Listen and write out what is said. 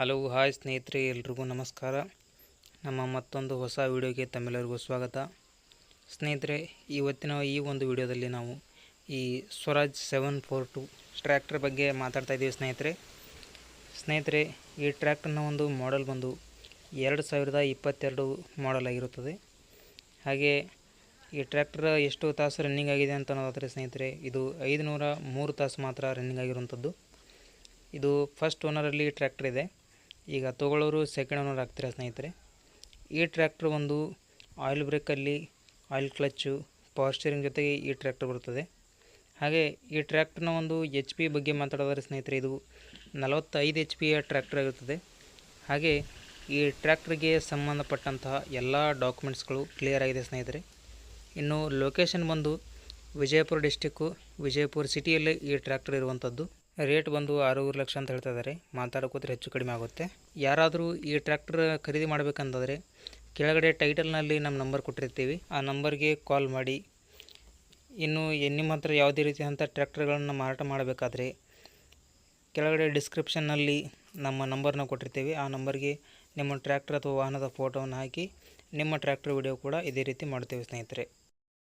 Hello, hi ಸ್ನೇಹಿತರೆ, ಎಲ್ರಿಗೂ ನಮಸ್ಕಾರ. ನಮ್ಮ ಮತ್ತೊಂದು ಹೊಸ ವಿಡಿಯೋಗೆ ತಮ್ಮೆಲ್ಲರಿಗೂ ಸ್ವಾಗತ. ಸ್ನೇಹಿತರೆ, ಇವತ್ತಿನ ಈ ಒಂದು ವಿಡಿಯೋದಲ್ಲಿ ನಾವು ಈ Swaraj seven four two tractor ಬಗ್ಗೆ ಮಾತಾಡ್ತಾ ಇದ್ದೀವಿ ಸ್ನೇಹಿತರೆ. ಸ್ನೇಹಿತರೆ, ಈ ಟ್ರ್ಯಾಕ್ಟರ್ನ ಒಂದು ಮಾಡೆಲ್ ಬಂದು ಎರಡು ಸಾವಿರದ ಇಪ್ಪತ್ತೆರಡು ಮಾಡೆಲ್ ಆಗಿರುತ್ತದೆ. ಹಾಗೆ ಈ ಟ್ರ್ಯಾಕ್ಟರ್ ಎಷ್ಟು ತಾಸು ರನ್ನಿಂಗ್ ಆಗಿದೆ ಅಂತ ನೋಡಿದ್ರೆ ಸ್ನೇಹಿತರೆ, ಇದು ಐದುನೂರ ಮೂರು ತಾಸು ಮಾತ್ರ ರನ್ನಿಂಗ್ ಆಗಿರುವಂಥದ್ದು. ಇದು ಫಸ್ಟ್ ಓನರಲ್ಲಿ ಟ್ರ್ಯಾಕ್ಟರ್ ಇದೆ. ಈಗ ತೊಗೊಳ್ಳೋರು ಸೆಕೆಂಡ್ ಓನರ್ ಆಗ್ತೀರಾ ಸ್ನೇಹಿತರೆ? ಈ ಟ್ರ್ಯಾಕ್ಟ್ರ್ ಒಂದು ಆಯಿಲ್ ಬ್ರೇಕಲ್ಲಿ ಆಯಿಲ್ ಕ್ಲಚ್ಚು ಪವರ್ ಸ್ಟೀರಿಂಗ್ ಜೊತೆಗೆ ಈ ಟ್ರ್ಯಾಕ್ಟರ್ ಬರುತ್ತದೆ. ಹಾಗೆ ಈ ಟ್ರ್ಯಾಕ್ಟ್ರ್ನ ಒಂದು ಎಚ್ ಪಿ ಬಗ್ಗೆ ಮಾತಾಡೋದಾದ್ರೆ ಸ್ನೇಹಿತರೆ, ಇದು ನಲವತ್ತೈದು ಎಚ್ ಪಿಯ ಟ್ರ್ಯಾಕ್ಟರ್ ಆಗಿರುತ್ತದೆ. ಹಾಗೆ ಈ ಟ್ರ್ಯಾಕ್ಟ್ರಿಗೆ ಸಂಬಂಧಪಟ್ಟಂತಹ ಎಲ್ಲ ಡಾಕ್ಯುಮೆಂಟ್ಸ್ಗಳು ಕ್ಲಿಯರ್ ಆಗಿದೆ ಸ್ನೇಹಿತರೆ. ಇನ್ನು ಲೊಕೇಶನ್ ಬಂದು ವಿಜಯಪುರ ಡಿಸ್ಟಿಕ್ಕು ವಿಜಯಪುರ ಸಿಟಿಯಲ್ಲಿ ಈ ಟ್ರ್ಯಾಕ್ಟರ್ ಇರುವಂಥದ್ದು ರೇಟ್ ಬಂದು ಆರೂವರೆ ಲಕ್ಷ ಅಂತ ಹೇಳ್ತಾ ಇದ್ದಾರೆ. ಮಾತಾಡೋಕೋದ್ರೆ ಹೆಚ್ಚು ಕಡಿಮೆ ಆಗುತ್ತೆ. ಯಾರಾದರೂ ಈ ಟ್ರ್ಯಾಕ್ಟರ್ ಖರೀದಿ ಮಾಡಬೇಕಂತಂದರೆ ಕೆಳಗಡೆ ಟೈಟಲ್ನಲ್ಲಿ ನಮ್ಮ ನಂಬರ್ ಕೊಟ್ಟಿರ್ತೀವಿ. ಆ ನಂಬರ್ಗೆ ಕಾಲ್ ಮಾಡಿ. ಇನ್ನು ನಿಮ್ಮ ಹತ್ರ ಯಾವುದೇ ರೀತಿಯಾದಂಥ ಟ್ರ್ಯಾಕ್ಟರ್ಗಳನ್ನು ಮಾರಾಟ ಮಾಡಬೇಕಾದ್ರೆ ಕೆಳಗಡೆ ಡಿಸ್ಕ್ರಿಪ್ಷನ್ನಲ್ಲಿ ನಮ್ಮ ನಂಬರ್ನ ಕೊಟ್ಟಿರ್ತೀವಿ. ಆ ನಂಬರ್ಗೆ ನಿಮ್ಮ ಟ್ರ್ಯಾಕ್ಟರ್ ಅಥವಾ ವಾಹನದ ಫೋಟೋವನ್ನು ಹಾಕಿ ನಿಮ್ಮ ಟ್ರ್ಯಾಕ್ಟರ್ ವಿಡಿಯೋ ಕೂಡ ಇದೇ ರೀತಿ ಮಾಡ್ತೇವೆ ಸ್ನೇಹಿತರೆ.